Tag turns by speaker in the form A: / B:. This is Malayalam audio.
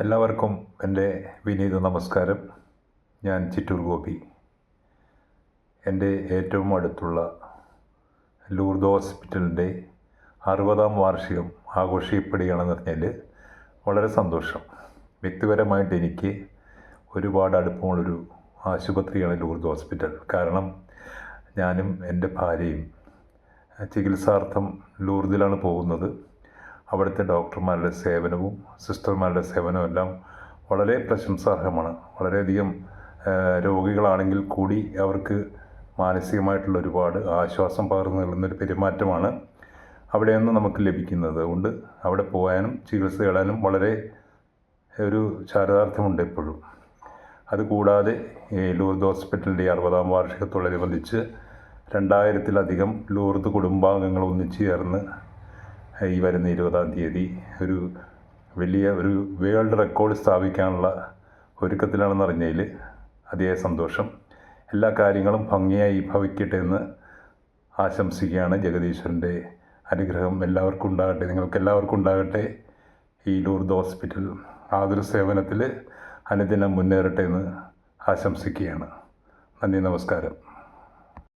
A: എല്ലാവർക്കും എന്റെ വിനീത നമസ്കാരം. ഞാൻ ചിറ്റൂർ ഗോപി. എന്റെ ഏറ്റവും അടുത്തുള്ള ലൂർദ് ഹോസ്പിറ്റലിന്റെ അറുപതാം വാർഷികം ആഘോഷിക്കപ്പെടുകയാണെന്ന് പറഞ്ഞാൽ വളരെ സന്തോഷം. വ്യക്തിപരമായിട്ട് എനിക്ക് ഒരുപാട് അടുപ്പമുള്ളൊരു ആശുപത്രിയാണ് ലൂർദ് ഹോസ്പിറ്റൽ. കാരണം ഞാനും എന്റെ ഭാര്യയും ചികിത്സാർത്ഥം ലൂർദിലാണ് പോകുന്നത്. അവിടുത്തെ ഡോക്ടർമാരുടെ സേവനവും സിസ്റ്റർമാരുടെ സേവനവും എല്ലാം വളരെ പ്രശംസാർഹമാണ്. വളരെയധികം രോഗികളാണെങ്കിൽ കൂടി അവർക്ക് മാനസികമായിട്ടുള്ള ഒരുപാട് ആശ്വാസം പകർന്നു നൽകുന്നൊരു പെരുമാറ്റമാണ് അവിടെ നിന്ന് നമുക്ക് ലഭിക്കുന്നത്. അതുകൊണ്ട് അവിടെ പോകാനും ചികിത്സ തേടാനും വളരെ ഒരു ചാരിതാർത്ഥ്യമുണ്ട് എപ്പോഴും അതുകൂടാതെ ലൂർദ് ഹോസ്പിറ്റലിന്റെ അറുപതാം വാർഷികത്തോടനുബന്ധിച്ച് രണ്ടായിരത്തിലധികം ലൂർദ് കുടുംബാംഗങ്ങൾ ഒന്നിച്ചു ചേർന്ന് ഈ വരുന്ന ഇരുപതാം തീയതി ഒരു വലിയ ഒരു വേൾഡ് റെക്കോർഡ് സ്ഥാപിക്കാനുള്ള ഒരുക്കത്തിലാണെന്ന് അറിഞ്ഞതിൽ അതിയായ സന്തോഷം. എല്ലാ കാര്യങ്ങളും ഭംഗിയായി ഭവിക്കട്ടെ എന്ന് ആശംസിക്കുകയാണ് ജഗദീശ്വരന്റെ അനുഗ്രഹം. എല്ലാവർക്കും ഉണ്ടാകട്ടെ. നിങ്ങൾക്ക് എല്ലാവർക്കും ഉണ്ടാകട്ടെ. ഈ ലൂർദ് ഹോസ്പിറ്റൽ ആതുര സേവനത്തിൽ അനുദിനം മുന്നേറട്ടെ എന്ന് ആശംസിക്കുകയാണ്. നന്ദി നമസ്കാരം.